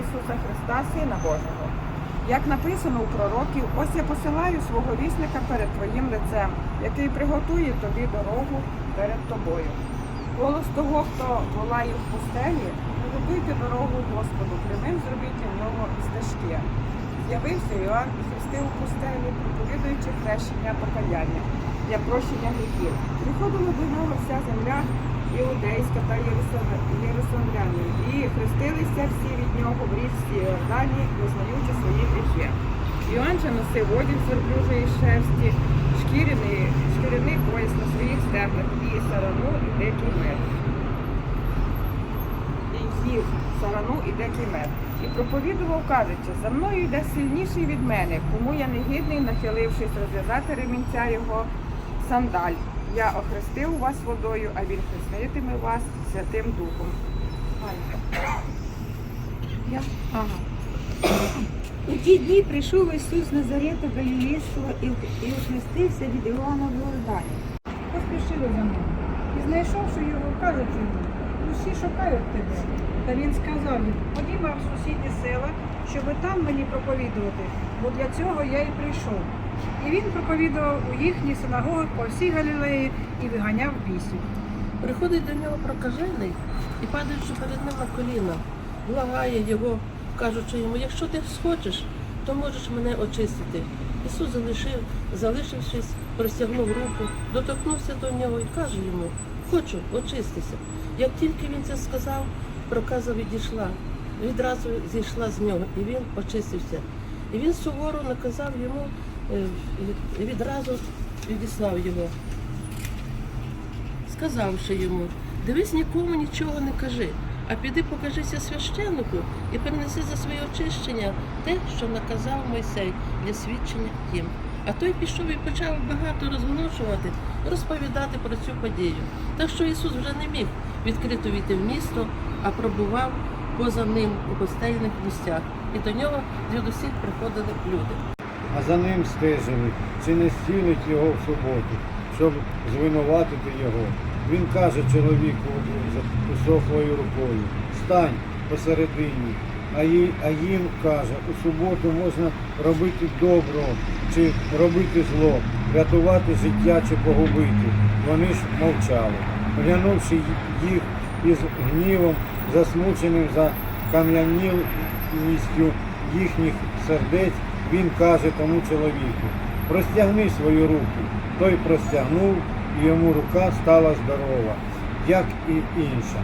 Ісуса Христа, Сина Божого. Як написано у пророків, ось я посилаю свого вісника перед твоїм лицем, який приготує тобі дорогу перед тобою. Голос того, хто волає в пустелі, приготуйте дорогу Господу, прямим зробіть для нього стежки. З'явився Іоанн і хрестив у пустелі, проповідуючи хрещення покаяння для прощення гріхів. Приходила до нього вся земля іудейська та Єрусалим- Єрусалимляни, і хрестилися всі в річці Йордані, визнаючи свої гріхи. Іоанн же носив одяг з верблюжої шерсті, шкіряний, шкіряний пояс на своїх стеблах і сарану і дикий мед. І їв сарану і дикий мед. І проповідував, кажучи, за мною йде сильніший від мене, кому я не гідний, нахилившись розв'язати ремінця його сандаль. Я охрестив вас водою, а він хреститиме вас Святим Духом. Я? Ага. У ті дні прийшов Ісус Назарета Галілейського і, і охрестився від Іоанна в Йордані. Поспішили за ним. І знайшовши його, кажуть йому, усі шукають тебе. Та він сказав їм, ходімо в сусідні села, щоби там мені проповідувати, бо для цього я і прийшов. І він проповідував у їхніх синагогах по всій Галілеї і виганяв бісів. Приходить до нього прокажений і падаючи перед ним на коліна, благає його, кажучи йому, якщо ти схочеш, то можеш мене очистити. Ісус залишив, залишившись, простягнув руку, доторкнувся до нього і каже йому, хочу, очистися. Як тільки він це сказав, проказа відійшла, відразу зійшла з нього, і він очистився. І він суворо наказав йому е, і відразу відіслав його сказавши йому, дивись нікому нічого не кажи, а піди покажися священнику і принеси за своє очищення те, що наказав Мойсей для свідчення їм. А той пішов і почав багато розголошувати, розповідати про цю подію. Так що Ісус вже не міг відкрито війти в місто, а пробував поза ним у гостейних місцях. І до нього звідусіль приходили люди. а за ним стежили, чи не зцілить його в суботу, щоб звинуватити його. Він каже чоловіку з рукою, стань посередині, а їм каже, у суботу можна робити добро чи робити зло, рятувати життя чи погубити. Вони ж мовчали. Глянувши їх із гнівом, засмученим за кам'янілістю їхніх сердець, він каже тому чоловіку, простягни свою руку. Той простягнув, і йому рука стала здорова, як і інша.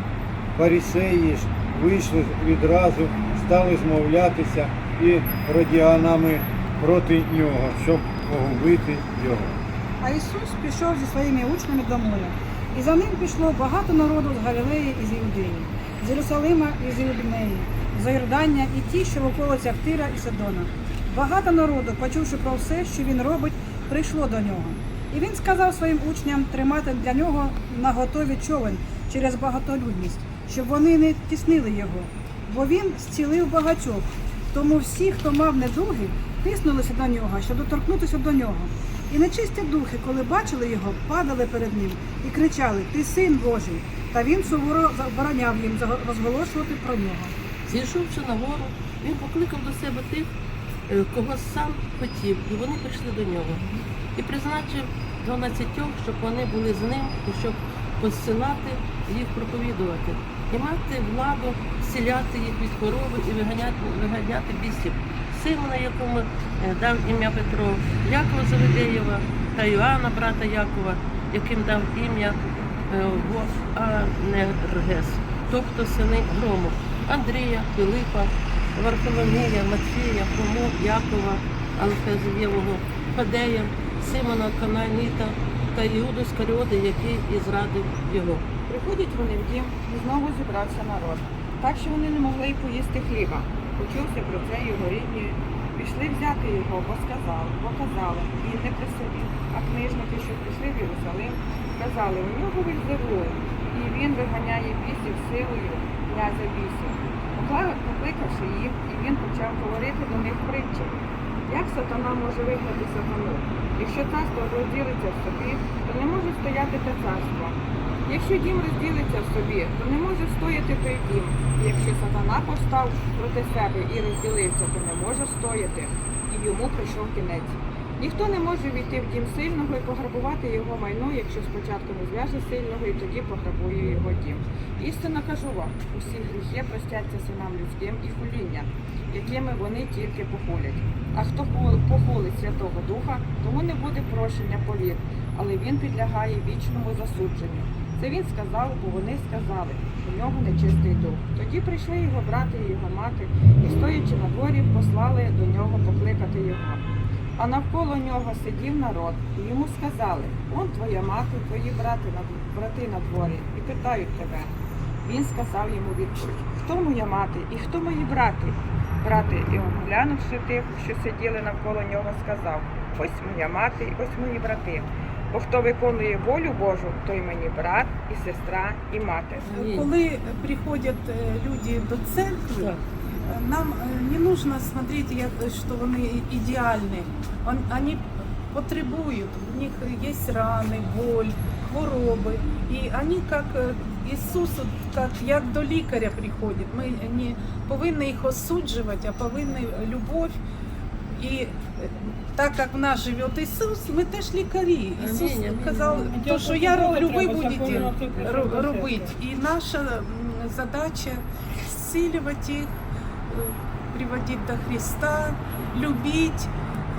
Фарисеї ж вийшли відразу, стали змовлятися і радіанами проти нього, щоб погубити його. А Ісус пішов зі своїми учнями до моря. І за ним пішло багато народу з Галілеї і з Іудеї, з Єрусалима і з Іудинеї, з Йордання і ті, що в околицях Тира і Сидона. Багато народу, почувши про все, що він робить, прийшло до нього. І він сказав своїм учням тримати для нього на готові човен через багатолюдність, щоб вони не тіснили його, бо він зцілив багатьох. Тому всі, хто мав недуги, тиснулися до нього, щоб доторкнутися до нього. І нечисті духи, коли бачили його, падали перед ним і кричали: Ти син Божий. Та він суворо забороняв їм розголошувати про нього. Зійшовши на гору, він покликав до себе тих, е, кого сам хотів, і вони прийшли до нього. І призначив дванадцятьох, щоб вони були з ним і щоб посилати їх проповідувати, і мати владу зціляти їх від хвороби і виганяти, виганяти бісів. Симона, якому е, дав ім'я Петро, Якова Завидеєва та Йоанна, брата Якова, яким дав ім'я е, Боанергес, тобто сини Грому, Андрія, Пилипа, Варфоломія, Матфія, Фому, Якова, Алфезієвого, Фадея, Симона Кананіта та Іуду Скаріоти, який і зрадив його. Приходять вони в дім, і знову зібрався народ. Так що вони не могли й поїсти хліба. Почувся про це його рідні. Пішли взяти його, бо сказали, бо казали, він не при собі. А книжники, що прийшли в Єрусалим, казали, у нього Вільзевул, і він виганяє бісів силою князя бісів. Покликавши їх, і він почав говорити до них притчі. Як сатана може вигнати сатану? Якщо царство розділиться в собі, то не може стояти те царство. Якщо дім розділиться в собі, то не може встояти той дім. Якщо сатана повстав проти себе і розділився, то не може встояти, і йому прийшов кінець. Ніхто не може війти в дім сильного і пограбувати його майно, якщо спочатку не зв'яже сильного і тоді пограбує його дім. Істинно кажу вам, усі гріхи простяться синам людським і хуління, якими вони тільки похулять. А хто похулить Святого Духа, тому не буде прощення повік, але він підлягає вічному засудженню. Це він сказав, бо вони сказали, у нього нечистий дух. Тоді прийшли його брати і його мати, і стоячи на дворі, послали до нього покликати його. А навколо нього сидів народ, і йому сказали: Он твоя мати, твої брати на брати на дворі, і питають тебе. Він сказав йому відповідь: Хто моя мати і хто мої брати? Брати, і оглянувши тих, що сиділи навколо нього, сказав: Ось моя мати, і ось мої брати. Бо хто виконує волю Божу, той мені брат, і сестра, і мати. Коли приходять е, люди до церкви, Так. Нам е, не нужно смотреть, як, що вони ідеальні. Он- Вони потребують, у них є рани, боль, хвороби. І вони як Ісус, як, як до лікаря приходять. Ми не повинні їх осуджувати, а повинні любов. І е, так як в нас живе Ісус, ми теж лікарі. Ісус Амінь, амінь. казав, то, що я роблю, ви будете робити. І наша задача зцілювати їх, приводити до Христа, любить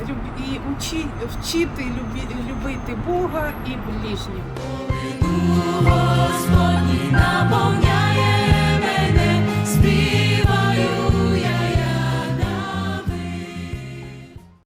люб- і учи, вчити любі, любити Бога і ближнього. Господи, наповняй.